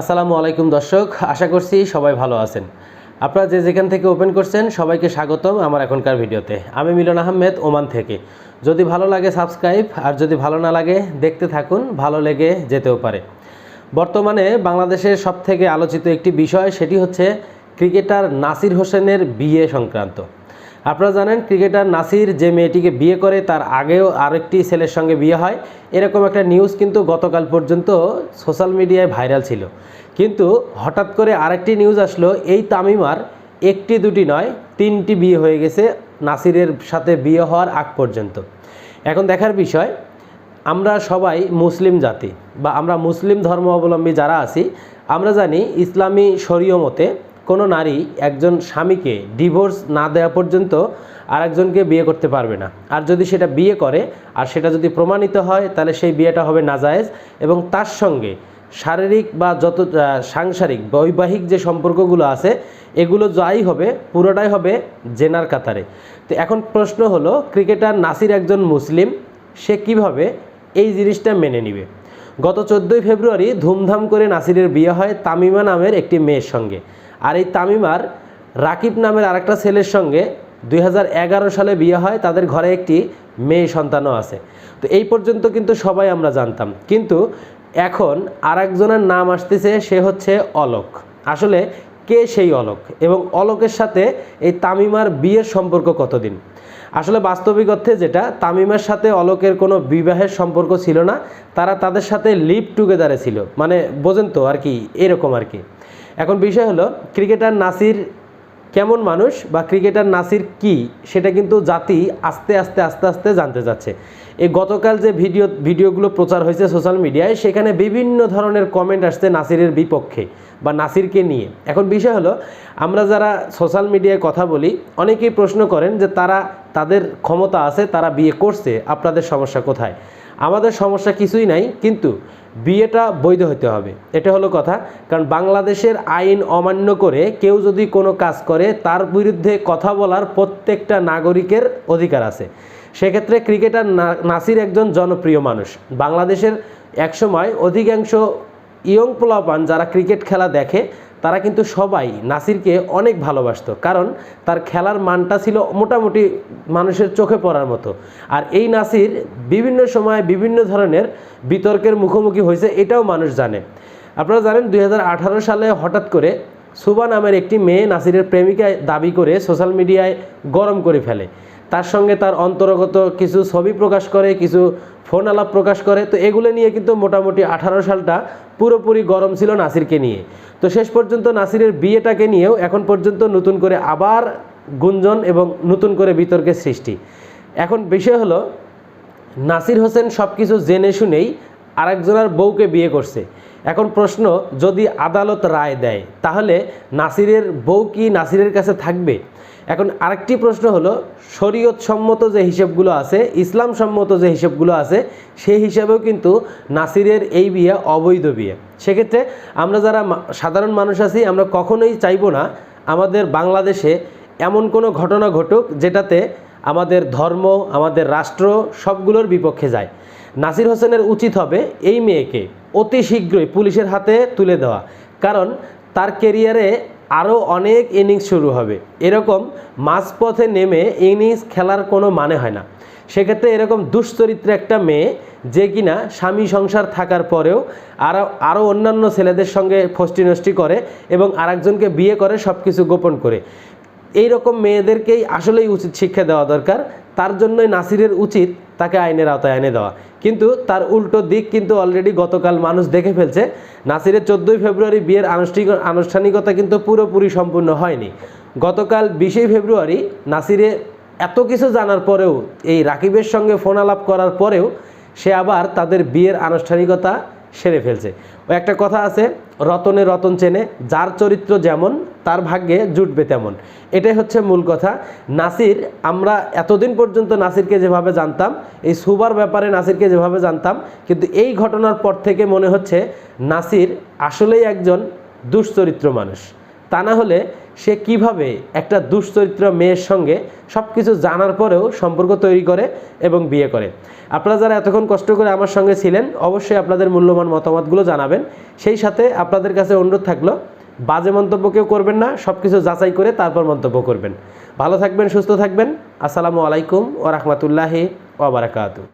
আসসালামু আলাইকুম দর্শক, আশা করছি সবাই ভালো আছেন। আপনারা যে যেখান থেকে ওপেন করছেন, সবাইকে স্বাগতম আমার এখনকার ভিডিওতে। আমি মিলন আহমেদ, ওমান থেকে। যদি ভালো লাগে সাবস্ক্রাইব, আর যদি ভালো না লাগে, দেখতে থাকুন, ভালো লেগে যেতেও পারে। বর্তমানে বাংলাদেশের সবথেকে আলোচিত একটি বিষয়, সেটি হচ্ছে ক্রিকেটার নাসির হোসেনের বিয়ে সংক্রান্ত। আপনারা জানেন ক্রিকেটার নাসির যে মেয়েটিকে বিয়ে করে তার আগেও আরেকটি ছেলের সঙ্গে বিয়ে হয়। এরকম একটা নিউজ কিন্তু গতকাল পর্যন্ত সোশ্যাল মিডিয়ায় ভাইরাল ছিল। কিন্তু হঠাৎ করে আরেকটি নিউজ আসলো, এই তামিমার একটি দুটি নয়, তিনটি বিয়ে হয়ে গেছে নাসিরের সাথে বিয়ে হওয়ার আগ পর্যন্ত। এখন দেখার বিষয়, আমরা সবাই মুসলিম জাতি বা আমরা মুসলিম ধর্ম অবলম্বী যারা আছি, আমরা জানি ইসলামী শরীয় মতে কোনো নারী একজন স্বামীকে ডিভোর্স না দেওয়া পর্যন্ত আরেকজনকে বিয়ে করতে পারবে না। আর যদি সেটা বিয়ে করে, আর সেটা যদি প্রমাণিত হয়, তাহলে সেই বিয়েটা হবে নাজায়েজ এবং তার সঙ্গে শারীরিক বা যত সাংসারিক বৈবাহিক যে সম্পর্কগুলো আছে, এগুলো যাই হবে, পুরোটাই হবে জেনার কাতারে। তো এখন প্রশ্ন হলো, ক্রিকেটার নাসির একজন মুসলিম, সে কীভাবে এই জিনিসটা মেনে নিবে? গত চোদ্দোই ফেব্রুয়ারি ধুমধাম করে নাসিরের বিয়ে হয় তামিমা নামের একটি মেয়ের সঙ্গে। আর এই তামিমার রাকিব নামের আরেকটা ছেলের সঙ্গে দু হাজার এগারো সালে বিয়ে হয়। তাদের ঘরে একটি মেয়ে সন্তানও আছে। তো এই পর্যন্ত কিন্তু সবাই আমরা জানতাম। কিন্তু এখন আরেকজনের নাম আসতেছে, সে হচ্ছে অলোক। আসলে কে সেই অলোক? এবং অলোকের সাথে এই তামিমার বিয়ের সম্পর্ক কতদিন? আসলে বাস্তবিক অর্থে যেটা, তামিমের সাথে অলোকের কোনো বিবাহের সম্পর্ক ছিল না। তারা তাদের সাথে লিভ টুগেদারে ছিল। মানে বোঝেন তো আর কি, এরকম আর কি। এখন বিষয় হলো, ক্রিকেটার নাসির কেমন মানুষ বা ক্রিকেটার নাসির কি সেটা কিন্তু জাতি আস্তে আস্তে আস্তে আস্তে জানতে যাচ্ছে এই গতকাল যে ভিডিও, ভিডিওগুলো প্রচার হয়েছে সোশ্যাল মিডিয়ায়, সেখানে বিভিন্ন ধরনের কমেন্ট আসছে নাসিরের বিপক্ষে বা নাসিরকে নিয়ে। এখন বিষয় হলো, আমরা যারা সোশ্যাল মিডিয়ায় কথা বলি, অনেকেই প্রশ্ন করেন যে তারা, তাদের ক্ষমতা আছে, তারা বিয়ে করছে, আপনাদের সমস্যা কোথায়? আমাদের সমস্যা কিছুই নাই, কিন্তু বিয়েটা বৈধ হতে হবে। এটা হলো কথা। কারণ বাংলাদেশের আইন অমান্য করে কেউ যদি কোনো কাজ করে, তার বিরুদ্ধে কথা বলার প্রত্যেকটা নাগরিকের অধিকার আছে। সেক্ষেত্রে ক্রিকেটার নাসির একজন জনপ্রিয় মানুষ। বাংলাদেশের একসময় অধিকাংশ ইয়ং পোলাপান যারা ক্রিকেট খেলা দেখে, তারা কিন্তু সবাই নাসিরকে অনেক ভালোবাসতো। কারণ তার খেলার মানটা ছিল মোটামুটি মানুষের চোখে পড়ার মতো। আর এই নাসির বিভিন্ন সময়ে বিভিন্ন ধরনের বিতর্কের মুখোমুখি হয়েছে, এটাও মানুষ জানে। আপনারা জানেন দু হাজার আঠারো সালে হঠাৎ করে সুবা নামের একটি মেয়ে নাসিরের প্রেমিকায় দাবি করে সোশ্যাল মিডিয়ায় গরম করে ফেলে। তার সঙ্গে তার অন্তর্গত কিছু ছবি প্রকাশ করে, কিছু ফোন আলাপ প্রকাশ করে। তো এগুলো নিয়ে কিন্তু মোটামুটি আঠারো সালটা পুরোপুরি গরম ছিল নাসিরকে নিয়ে। তো শেষ পর্যন্ত নাসিরের বিয়েটাকে নিয়েও এখন পর্যন্ত নতুন করে আবার গুঞ্জন এবং নতুন করে বিতর্কের সৃষ্টি। এখন বিষয় হলো, নাসির হোসেন সব কিছু জেনে শুনেই আরেকজনের বউকে বিয়ে করছে। এখন প্রশ্ন, যদি আদালত রায় দেয়, তাহলে নাসিরের বউ কি নাসিরের কাছে থাকবে? এখন আরেকটি প্রশ্ন হলো শরীয়ত সম্মত যে হিসেবগুলো আছে ইসলাম সম্মত যে হিসেবগুলো আছে, সেই হিসাবেও কিন্তু নাসিরের এই বিয়ে অবৈধ বিয়ে। সেক্ষেত্রে আমরা যারা সাধারণ মানুষ আছি, আমরা কখনোই চাইব না আমাদের বাংলাদেশে এমন কোনো ঘটনা ঘটুক যেটাতে আমাদের ধর্ম, আমাদের রাষ্ট্র সবগুলোর বিপক্ষে যায়। নাসির হোসেনের উচিত হবে এই মেয়েকে অতি শীঘ্রই পুলিশের হাতে তুলে দেওয়া। কারণ তার কেরিয়ারে আরও অনেক ইনিংস শুরু হবে। এরকম মাঝপথে নেমে ইনিংস খেলার কোনো মানে হয় না। সেক্ষেত্রে এরকম দুশ্চরিত্র একটা মেয়ে যে কিনা স্বামী সংসার থাকার পরেও আরও আরও অন্যান্য ছেলেদের সঙ্গে ফষ্টি নষ্টি করে এবং আরেকজনকে বিয়ে করে সব কিছু গোপন করে। এই রকম মেয়েদেরকেই আসলেই উচিত শিক্ষা দেওয়া দরকার। তার জন্যই নাসিরের উচিত তাকে আইনের আওতায় এনে দেওয়া। কিন্তু তার উল্টো দিক কিন্তু অলরেডি গতকাল মানুষ দেখে ফেলছে, নাসিরের চোদ্দোই ফেব্রুয়ারি বিয়ের আনুষ্ঠানিক আনুষ্ঠানিকতা কিন্তু পুরোপুরি সম্পূর্ণ হয়নি। গতকাল বিশেই ফেব্রুয়ারি নাসিরে এত কিছু জানার পরেও, এই রাকিবের সঙ্গে ফোন আলাপ করার পরেও সে আবার তাদের বিয়ের আনুষ্ঠানিকতা সেরে ফেলছে। ও একটা কথা আছে, রতনে রতন চেনে, যার চরিত্র যেমন, তার ভাগ্যে জুটবে তেমন। এটাই হচ্ছে মূল কথা। নাসির, আমরা এতদিন পর্যন্ত নাসিরকে যেভাবে জানতাম, এই সুবার ব্যাপারে নাসিরকে যেভাবে জানতাম, কিন্তু এই ঘটনার পর থেকে মনে হচ্ছে, নাসির আসলেই একজন দুশ্চরিত্র মানুষ। তা না হলে সে কীভাবে একটা দুশ্চরিত্র মেয়ের সঙ্গে সব কিছু জানার পরেও সম্পর্ক তৈরি করে এবং বিয়ে করে? আপনারা যারা এতক্ষণ কষ্ট করে আমার সঙ্গে ছিলেন, অবশ্যই আপনাদের মূল্যবান মতামতগুলো জানাবেন। সেই সাথে আপনাদের কাছে অনুরোধ থাকল, বাজে মন্তব্য কেউ করবেন না সব কিছু যাচাই করে তারপর মন্তব্য করবেন। ভালো থাকবেন, সুস্থ থাকবেন। আসসালামু আলাইকুম ও রহমতুল্লাহি ওবরাকাতু